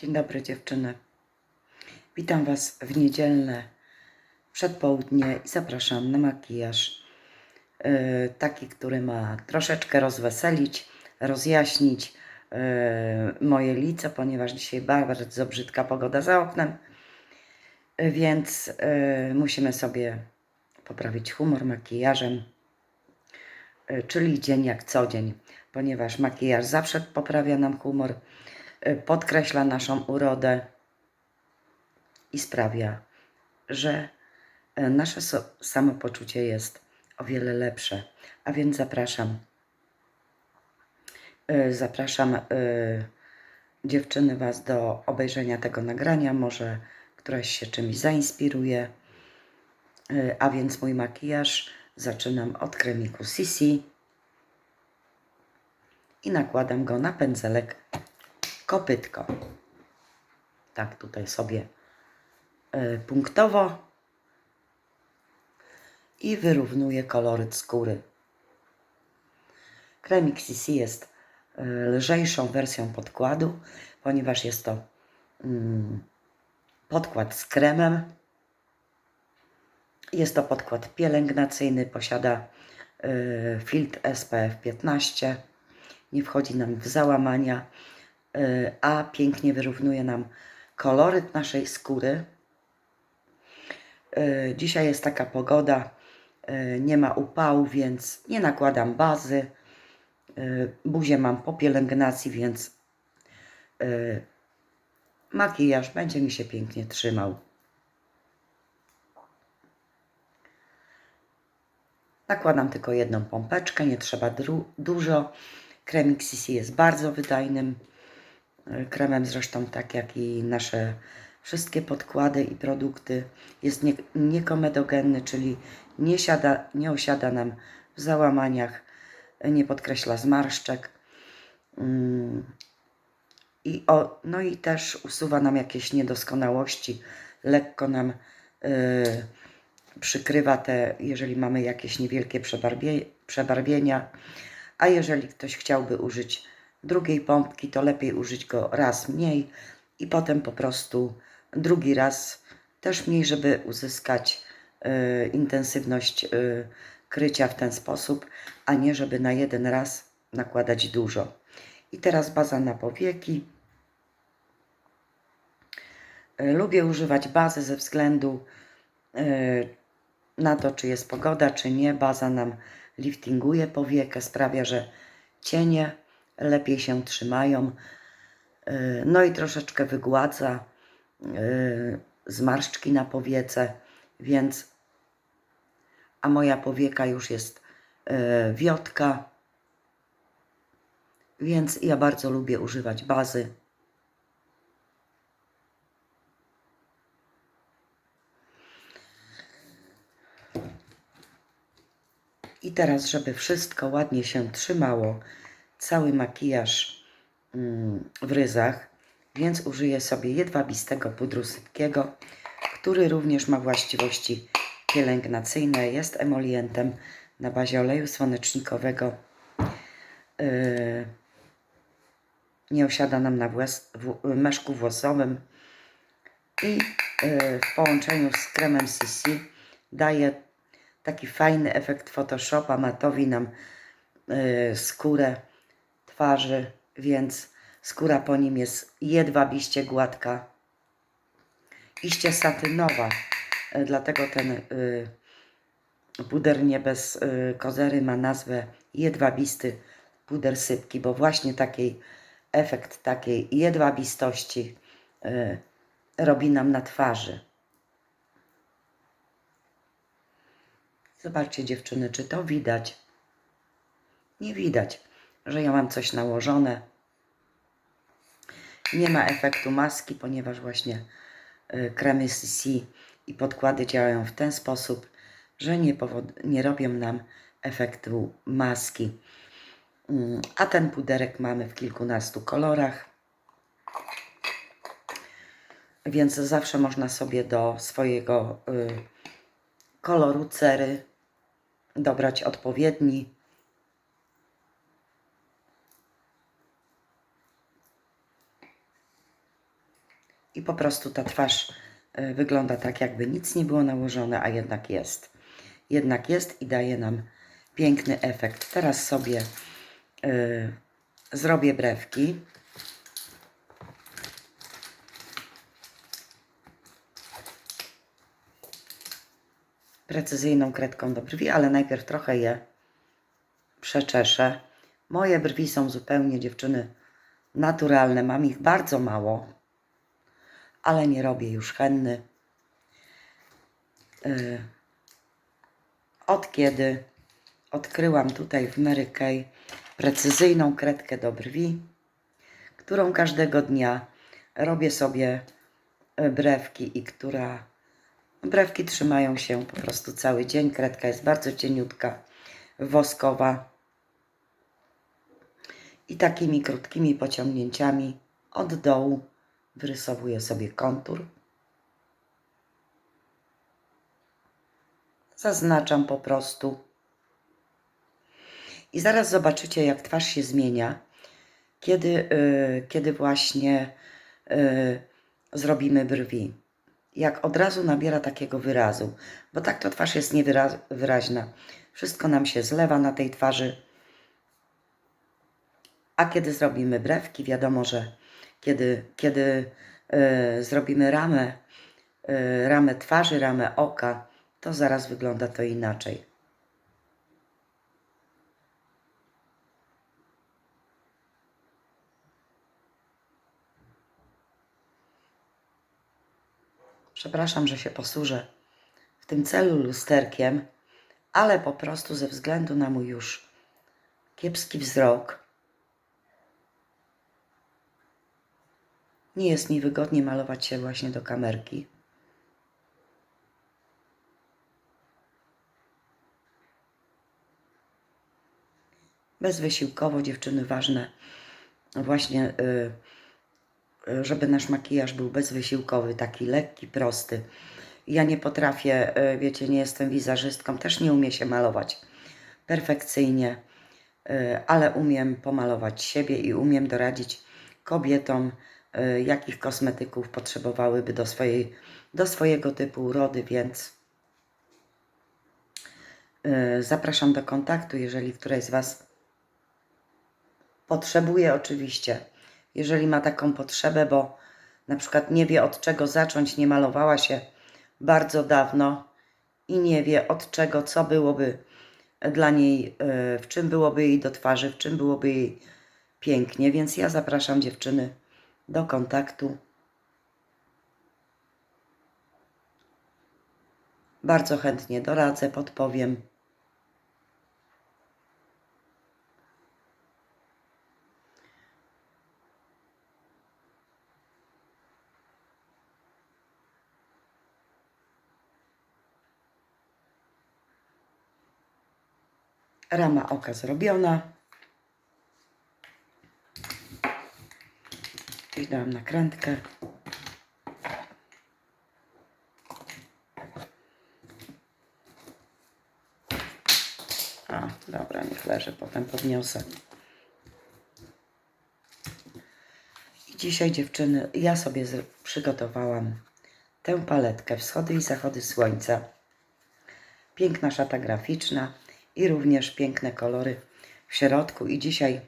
Dzień dobry dziewczyny. Witam Was w niedzielne przedpołudnie i zapraszam na makijaż. Yy, taki, który ma troszeczkę rozweselić, rozjaśnić yy, moje lice, ponieważ dzisiaj bardzo brzydka pogoda za oknem. Yy, więc musimy sobie poprawić humor makijażem, czyli dzień jak co dzień, ponieważ makijaż zawsze poprawia nam humor podkreśla naszą urodę i sprawia, że y, nasze so- samopoczucie jest o wiele lepsze. A więc zapraszam. y, Zapraszam y, dziewczyny Was do obejrzenia tego nagrania. Może któraś się czymś zainspiruje. Y, A więc mój makijaż zaczynam od kremiku Sisi i nakładam go na pędzelek kopytko. Tak, tutaj sobie y, punktowo i wyrównuję koloryt skóry. Kremik CC jest y, lżejszą wersją podkładu, ponieważ jest to mm, podkład z kremem. Jest to podkład pielęgnacyjny, posiada y, filtr SPF 15, nie wchodzi nam w załamania, a pięknie wyrównuje nam koloryt naszej skóry. Y, Dzisiaj jest taka pogoda, y, nie ma upału, więc nie nakładam bazy. Y, Buzię mam po pielęgnacji, więc y, makijaż będzie mi się pięknie trzymał. Nakładam tylko jedną pompeczkę, nie trzeba dużo. Kremik CC jest bardzo wydajnym y, kremem, zresztą tak jak i nasze wszystkie podkłady i produkty. Jest nie, niekomedogenny, czyli nie, siada, nie osiada nam w załamaniach, nie podkreśla zmarszczek. Mm, I o, no i też usuwa nam jakieś niedoskonałości, lekko nam y, przykrywa te, jeżeli mamy jakieś niewielkie przebarwie, przebarwienia. A jeżeli ktoś chciałby użyć drugiej pompki, to lepiej użyć go raz mniej i potem po prostu drugi raz też mniej, żeby uzyskać y, intensywność y, krycia w ten sposób, a nie żeby na jeden raz nakładać dużo. I teraz baza na powieki. Y, Lubię używać bazy ze względu y, na to, czy jest pogoda, czy nie. Baza nam liftinguje powiekę, sprawia, że cienie lepiej się trzymają. Y, No i troszeczkę wygładza y, zmarszczki na powiece, więc a moja powieka już jest y, wiotka, więc ja bardzo lubię używać bazy. I teraz, żeby wszystko ładnie się trzymało, cały makijaż mm, w ryzach, więc użyję sobie jedwabistego pudru sypkiego, który również ma właściwości pielęgnacyjne. Jest emolientem na bazie oleju słonecznikowego. Yy, nie osiada nam na włos, w, meszku włosowym i yy, w połączeniu z kremem CC daje taki fajny efekt Photoshopa, matowi nam yy, skórę twarzy, więc skóra po nim jest jedwabiście gładka, iście satynowa, yy, dlatego ten yy, puder nie bez yy, kozery ma nazwę jedwabisty puder sypki, bo właśnie takiej efekt takiej jedwabistości robi nam na twarzy. Zobaczcie dziewczyny, czy to widać? Nie widać, że ja mam coś nałożone. Nie ma efektu maski, ponieważ właśnie y, kremy CC i podkłady działają w ten sposób, że nie, nie robią nam efektu maski. Mm, A ten puderek mamy w kilkunastu kolorach. Więc zawsze można sobie do swojego y, koloru cery dobrać odpowiedni. I po prostu ta twarz e, wygląda tak, jakby nic nie było nałożone, a jednak jest. Jednak jest i daje nam piękny efekt. Teraz sobie e, zrobię brewki. Precyzyjną kredką do brwi, ale najpierw trochę je przeczeszę. Moje brwi są zupełnie dziewczyny naturalne. Mam ich bardzo mało, ale nie robię już henny. Yy, Od kiedy odkryłam tutaj w Mary Kay precyzyjną kredkę do brwi, którą każdego dnia robię sobie e, brewki i która brewki trzymają się po prostu cały dzień. Kredka jest bardzo cieniutka, woskowa i takimi krótkimi pociągnięciami od dołu wyrysowuję sobie kontur. Zaznaczam po prostu. I zaraz zobaczycie, jak twarz się zmienia, kiedy, yy, kiedy właśnie yy, zrobimy brwi. Jak od razu nabiera takiego wyrazu, bo tak to twarz jest niewyraźna. Wszystko nam się zlewa na tej twarzy. A kiedy zrobimy brewki, wiadomo, że kiedy, kiedy yy, zrobimy ramę, yy, ramę twarzy, ramę oka, to zaraz wygląda to inaczej. Przepraszam, że się posłużę w tym celu lusterkiem, ale po prostu ze względu na mój już kiepski wzrok nie jest mi wygodnie malować się właśnie do kamerki. Bezwysiłkowo dziewczyny ważne właśnie y, żeby nasz makijaż był bezwysiłkowy, taki lekki, prosty. Ja nie potrafię, y, wiecie, nie jestem wizerzystką, też nie umiem się malować perfekcyjnie, y, ale umiem pomalować siebie i umiem doradzić kobietom, y, jakich kosmetyków potrzebowałyby do, swojej, do swojego typu urody, więc zapraszam do kontaktu, jeżeli któraś z Was potrzebuje oczywiście. Jeżeli ma taką potrzebę, bo na przykład nie wie od czego zacząć, nie malowała się bardzo dawno i nie wie od czego, co byłoby dla niej, e, w czym byłoby jej do twarzy, w czym byłoby jej pięknie, więc ja zapraszam dziewczyny do kontaktu. Bardzo chętnie doradzę, podpowiem. Rama oka zrobiona. I dałam nakrętkę. A, dobra, niech leży, potem podniosę. I dzisiaj dziewczyny, ja sobie przygotowałam tę paletkę Wschody i Zachody Słońca. Piękna szata graficzna i również piękne kolory w środku. I dzisiaj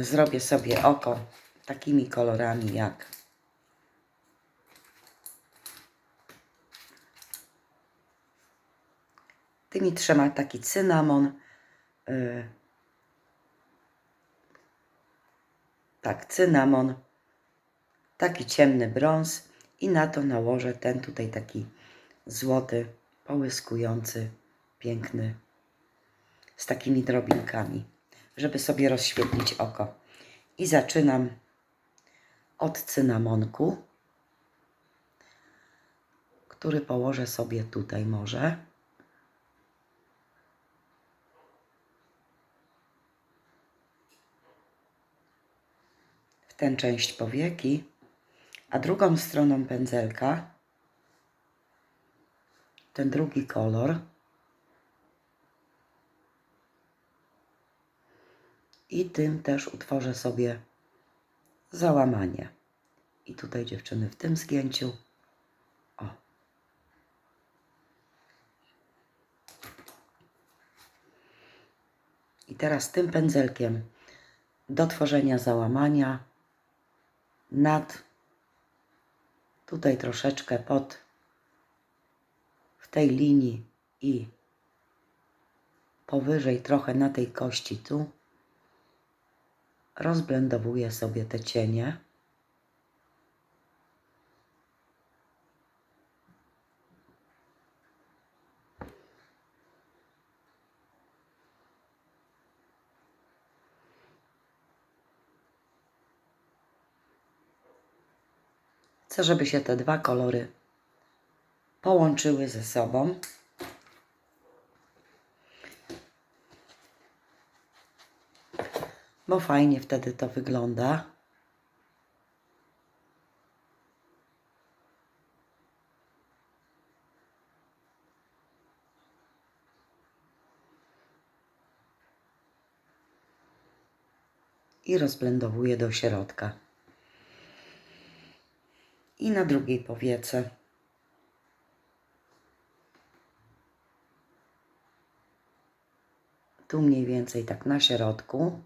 zrobię sobie oko takimi kolorami jak tymi trzema taki cynamon yy, tak, cynamon taki ciemny brąz i na to nałożę ten tutaj taki złoty połyskujący, piękny, z takimi drobinkami, żeby sobie rozświetlić oko. I zaczynam od cynamonku, który położę sobie tutaj może. W tę część powieki, a drugą stroną pędzelka ten drugi kolor. I tym też utworzę sobie załamanie. I tutaj dziewczyny w tym zgięciu. O. I teraz tym pędzelkiem do tworzenia załamania nad tutaj troszeczkę pod w tej linii i powyżej trochę na tej kości tu rozblendowuję sobie te cienie. Chcę, żeby się te dwa kolory połączyły ze sobą. Bo fajnie wtedy to wygląda. I rozblendowuję do środka. I na drugiej powiece. Tu mniej więcej tak na środku.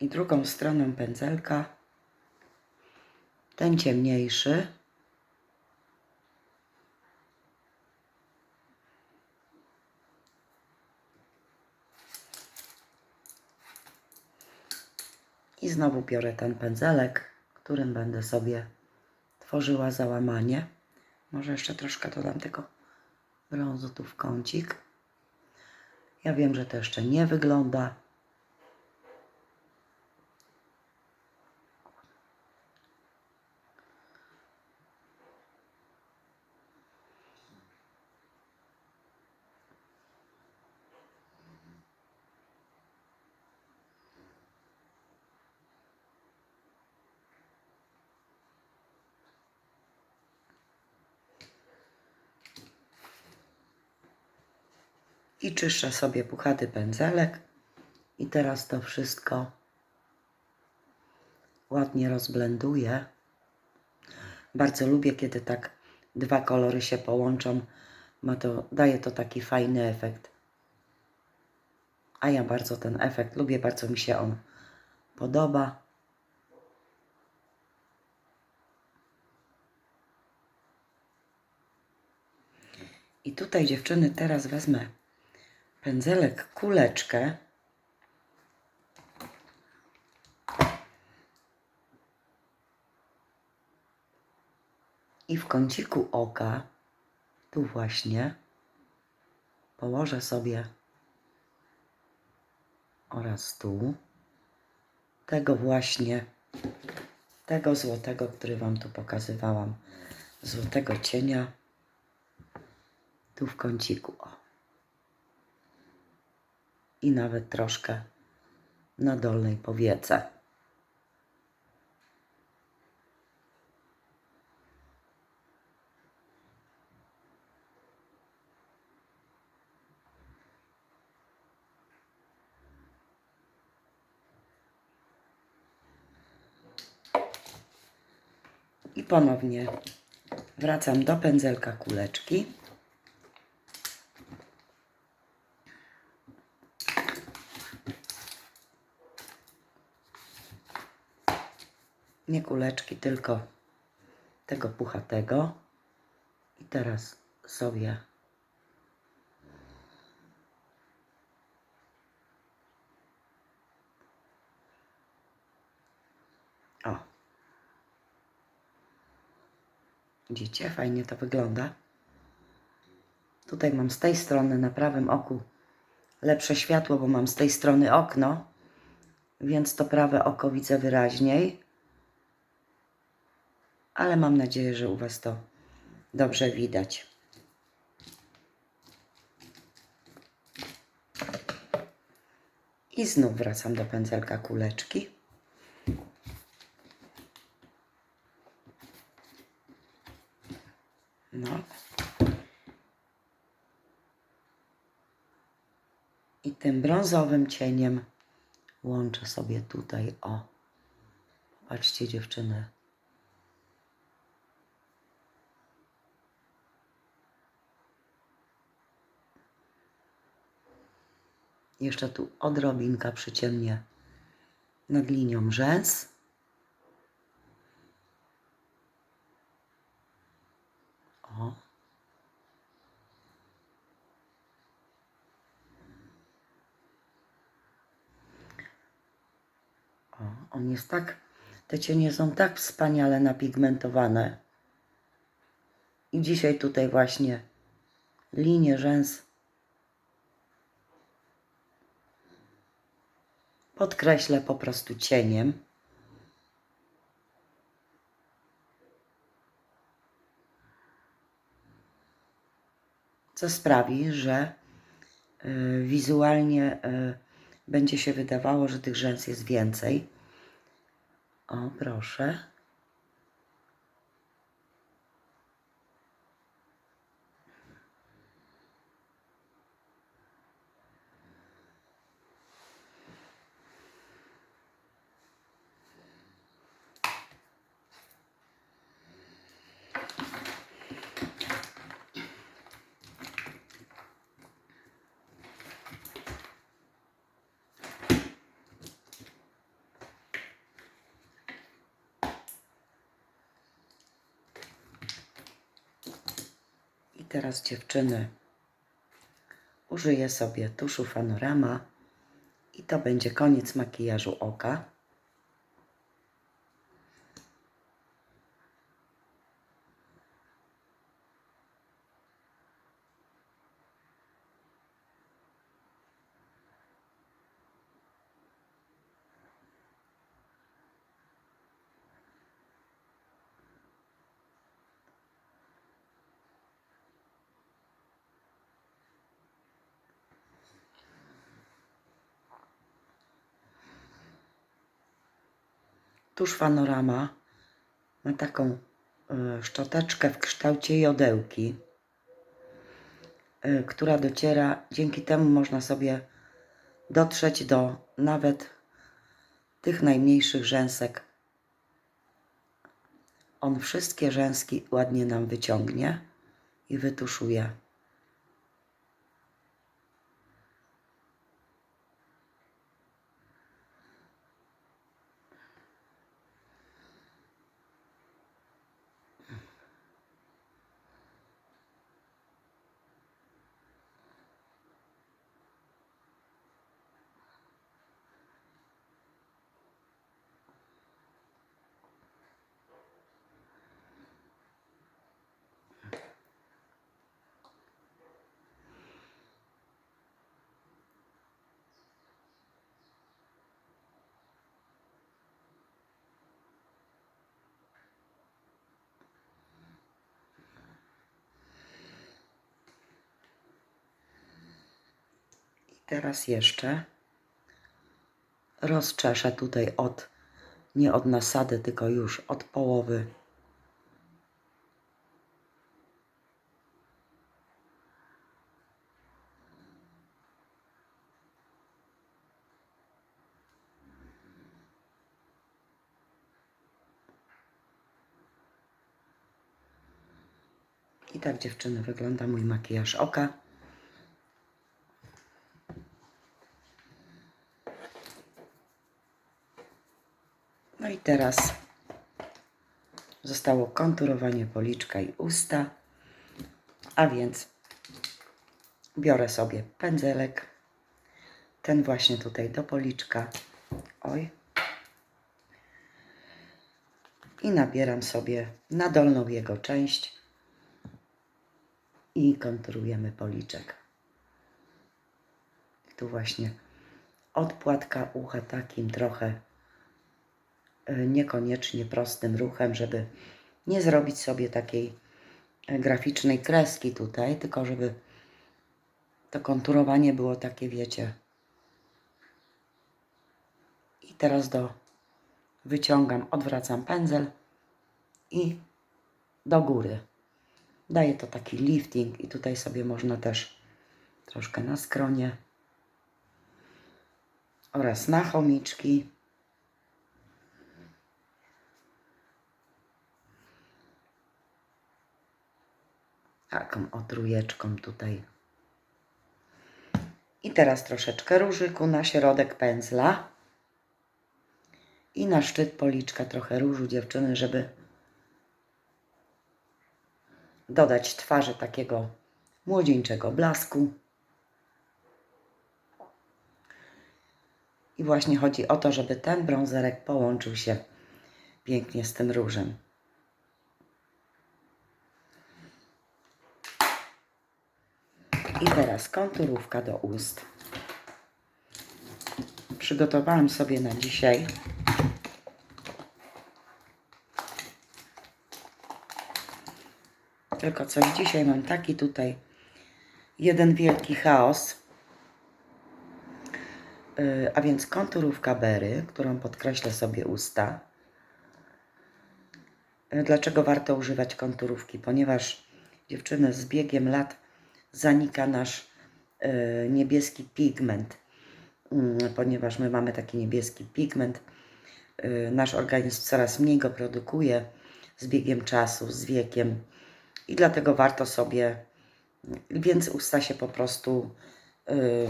I drugą stroną pędzelka ten ciemniejszy I znowu biorę ten pędzelek, którym będę sobie tworzyła załamanie. Może jeszcze troszkę dodam tego brązu tu w kącik. Ja wiem, że to jeszcze nie wygląda. I czyszczę sobie puchaty pędzelek. I teraz to wszystko ładnie rozblenduję. Bardzo lubię, kiedy tak dwa kolory się połączą. Ma to, daje to taki fajny efekt. A ja bardzo ten efekt lubię, bardzo mi się on podoba. I tutaj dziewczyny teraz wezmę pędzelek, kuleczkę. I w kąciku oka, tu właśnie, położę sobie oraz tu tego właśnie, tego złotego, który Wam tu pokazywałam, złotego cienia, tu w kąciku, i nawet troszkę na dolnej powiece. I ponownie wracam do pędzelka kuleczki. Nie kuleczki, tylko tego puchatego. I teraz sobie o. Widzicie, fajnie to wygląda. Tutaj mam z tej strony na prawym oku lepsze światło, bo mam z tej strony okno, więc to prawe oko widzę wyraźniej ale mam nadzieję, że u Was to dobrze widać. I znów wracam do pędzelka kuleczki. No. I tym brązowym cieniem łączę sobie tutaj, o. Patrzcie dziewczyny. Jeszcze tu odrobinka przyciemnię nad linią rzęs. O. O, on jest tak, te cienie są tak wspaniale napigmentowane. I dzisiaj tutaj właśnie linie rzęs podkreślę po prostu cieniem. Co sprawi, że y, wizualnie y, będzie się wydawało, że tych rzęs jest więcej. O, proszę. Teraz dziewczyny użyję sobie tuszu Fanorama i to będzie koniec makijażu oka. Tusz Fanorama ma taką y, szczoteczkę w kształcie jodełki, y, która dociera, dzięki temu można sobie dotrzeć do nawet tych najmniejszych rzęsek. On wszystkie rzęski ładnie nam wyciągnie i wytuszuje. Teraz jeszcze rozczeszę tutaj od, nie od nasady, tylko już od połowy. I tak dziewczyny wygląda mój makijaż oka. Teraz zostało konturowanie policzka i usta. A więc biorę sobie pędzelek. Ten właśnie tutaj do policzka. Oj. I nabieram sobie na dolną jego część i konturujemy policzek. Tu właśnie od płatka ucha takim trochę niekoniecznie prostym ruchem, żeby nie zrobić sobie takiej e, graficznej kreski tutaj, tylko żeby to konturowanie było takie, wiecie. I teraz do wyciągam, odwracam pędzel i do góry. Daje to taki lifting i tutaj sobie można też troszkę na skronie oraz na chomiczki. Taką otrójeczką tutaj. I teraz troszeczkę różyku na środek pędzla. I na szczyt policzka trochę różu dziewczyny, żeby dodać twarzy takiego młodzieńczego blasku. I właśnie chodzi o to, żeby ten brązerek połączył się pięknie z tym różem. I teraz konturówka do ust. Przygotowałam sobie na dzisiaj tylko coś dzisiaj mam taki tutaj jeden wielki chaos. Yy, a więc konturówka Berry, którą podkreślę sobie usta. Yy, Dlaczego warto używać konturówki? Ponieważ dziewczyny z biegiem lat zanika nasz yy, niebieski pigment. Yy, Ponieważ my mamy taki niebieski pigment, yy, nasz organizm coraz mniej go produkuje z biegiem czasu, z wiekiem. I dlatego warto sobie, więc usta się po prostu yy,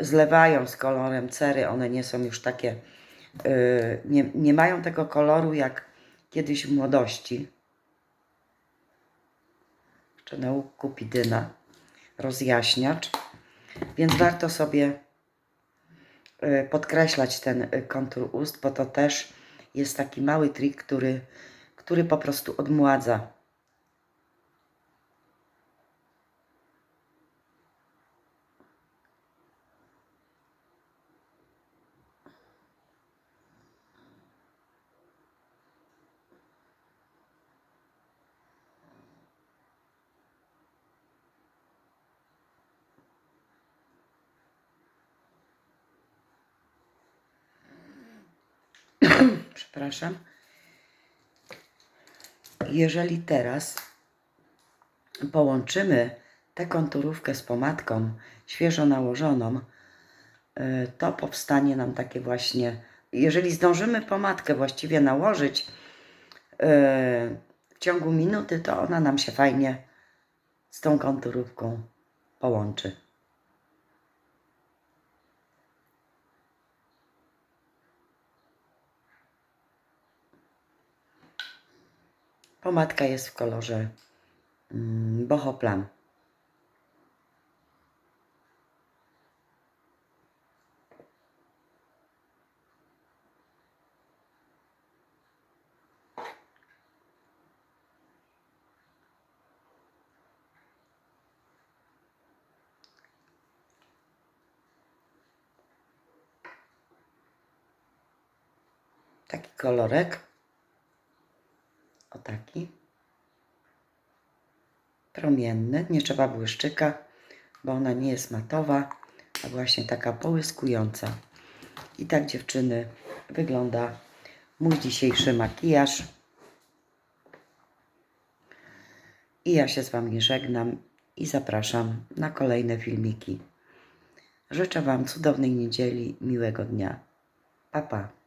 zlewają z kolorem cery. One nie są już takie, nie, nie mają tego koloru jak kiedyś w młodości. Jeszcze na łuk kupidyna, rozjaśniacz. Więc warto sobie yy, podkreślać ten y, kontur ust, bo to też jest taki mały trik, który, który po prostu odmładza. Przepraszam. Jeżeli teraz połączymy tę konturówkę z pomadką świeżo nałożoną, y, to powstanie nam takie właśnie, jeżeli zdążymy pomadkę właściwie nałożyć y, w ciągu minuty, to ona nam się fajnie z tą konturówką połączy. Pomadka jest w kolorze mm, bohoplam. Taki kolorek. Taki. Promienny. Nie trzeba błyszczyka, bo ona nie jest matowa, a właśnie taka połyskująca. I tak dziewczyny wygląda mój dzisiejszy makijaż. I ja się z Wami żegnam i zapraszam na kolejne filmiki. Życzę Wam cudownej niedzieli, miłego dnia. Pa, pa.